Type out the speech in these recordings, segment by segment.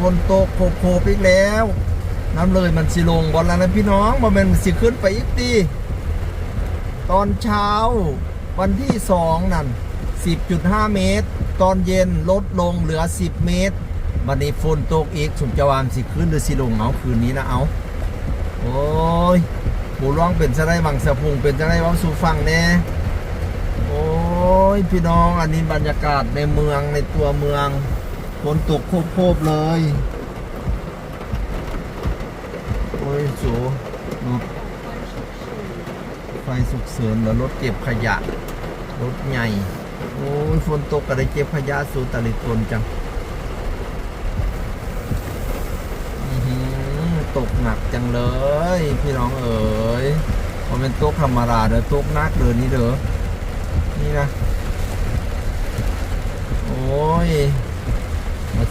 ฝนตกโคโคบอีกแล้ว น้ำเลยมันสิลงบอลแล้วนะพี่น้องบ่แมันสิขึ้นไปอีกตีตอนเช้าวันที่สองนั่น 10.5 เมตร ตอนเย็นลดลงเหลือ 10 เมตรวันนี้ฝนตกอีกสุมจะวามสิขึ้นหรือสิลงเอาคืนนี้นะเอาโอ้ยบูร้องเป็นจะได้บังสะพุงเป็นจะได้เว่าสู่ฟังแน่โอ้ยพี่น้องอันนี้บรรยากาศในเมืองในตัวเมือง ฝนตกโคบๆเลย โอ้ยสูรถไฟสุกเสริญแล้วรถเก็บขยะ รถใหญ่ โอ้ยฝนตกก็ได้เก็บขยะสูตะลิตนจังตกหนักจังเลย พี่น้องเอ๋ยพอเป็นตกธรรมดาเด้อตกนักเด้อนี่เด้อนี่นะ โอ้ย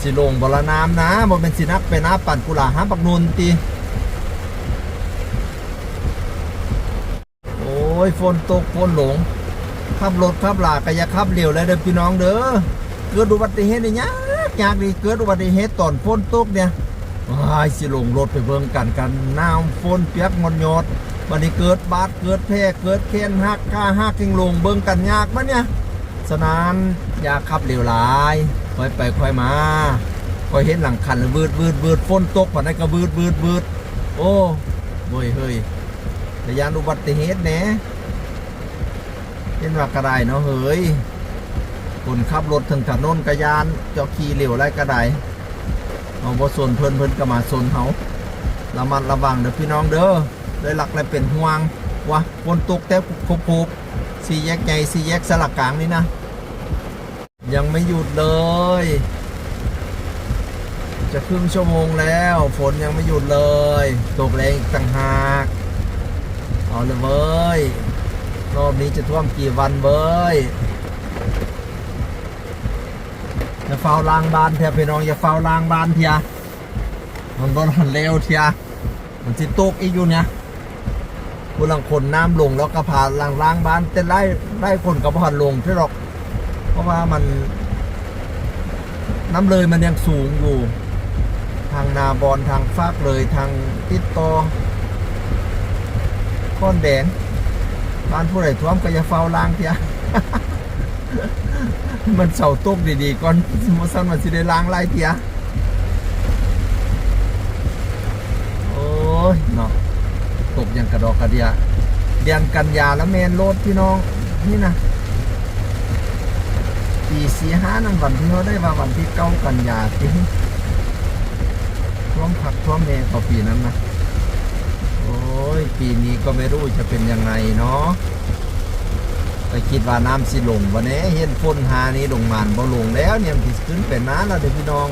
สิลงบละน้ำนะบ่เป็นสินักเป็นน้ำปั่นกุหลาบหาปักนุนตีโอ้ยฝนตกฝนหลงขับรถขับลาก็อย่าขับเร็วเลยเด้อพี่น้องเด้อเกิดอุบัติเหตุนี่ยากยากดีเกิดอุบัติเหตุตอนฝนตกเนี่ยว้สิลงรถไปเบิ่งกันกันน้ำฝนเปียกงอนยอดบัดนี้เกิดบาดเกิดแพ้เกิดแค้นหักค่าหักเก่งลงเบิ่งกันยากมะเนี่ยฉะนั้นอย่าขับเร็วหลาย ค่อยไปค่อยมาค่อยเห็นหลังคันแล้วบืดบืดบืดฝนตกปานนั้นก็บืดบืดบืดโอ้เฮ้ยเฮ้ยระยานอุบัติเหตุแหน่เป็นว่ากระไดเนาะเฮ้ยคนขับรถถึงถนนกระยานเจ้าขี่เร็วไรกระไดเอาบ่สนเพิ่นเพิ่นก็มาสนเฮาระมัดระวังเด้อพี่น้องเด้อเลยหลักเลยเป็นห่วงวะฝนตกแต่คุบๆสี่แยกใหญ่สี่แยกสลักกลางนี่นะ ยังไม่หยุดเลย จะครึ่งชั่วโมงแล้ว ฝนยังไม่หยุดเลย ตกแรงอีกต่างหาก เอาเลยเว้ย รอบนี้จะท่วมกี่วันเว้ยอย่าเฝ้าล้างบ้านเถอะพี่น้องอย่าเฝ้าล้างบ้านเถอะมันบอลเร็วเถอะมันสิตกอีกอยู่เนี่ยผู้ลังคนน้ำลงแล้วก็ผ่าล้างล้างบ้านแต่ไล่ไล่คนกับผ่านลงที่หรอก เพราะว่ามันน้ำเลยมันยังสูงอยู่ ทางนาบอนทางฟากเลยทางติดต่อก้อนแดงบ้านผู้ใดท่วมก็อย่าเฝ้าล้างเถอะมันเสาตุกดีๆก่อนมมติสันมันสิได้ล้างไล่เถอะโอ้ยเนาะตกย่างกระดอกกระเดียเดือนกันยาแล้วแมนโลดพี่น้องนี่นะ ปีสี่ห้านั่นวันที่เขาได้ว่าวันที่เก้ากันยาที่ท่วมผักท่วมเมย์ต่อปีนั้นนะโอ้ยปีนี้ก็ไม่รู้จะเป็นยังไงเนาะไปคิดว่าน้ำสิลงวันนี้เห็นฝนหานี้ลงมานบ่ลงแล้วเนี่ยมันสิขึ้นเป็นน้าแล้วเด็กพี่น้อง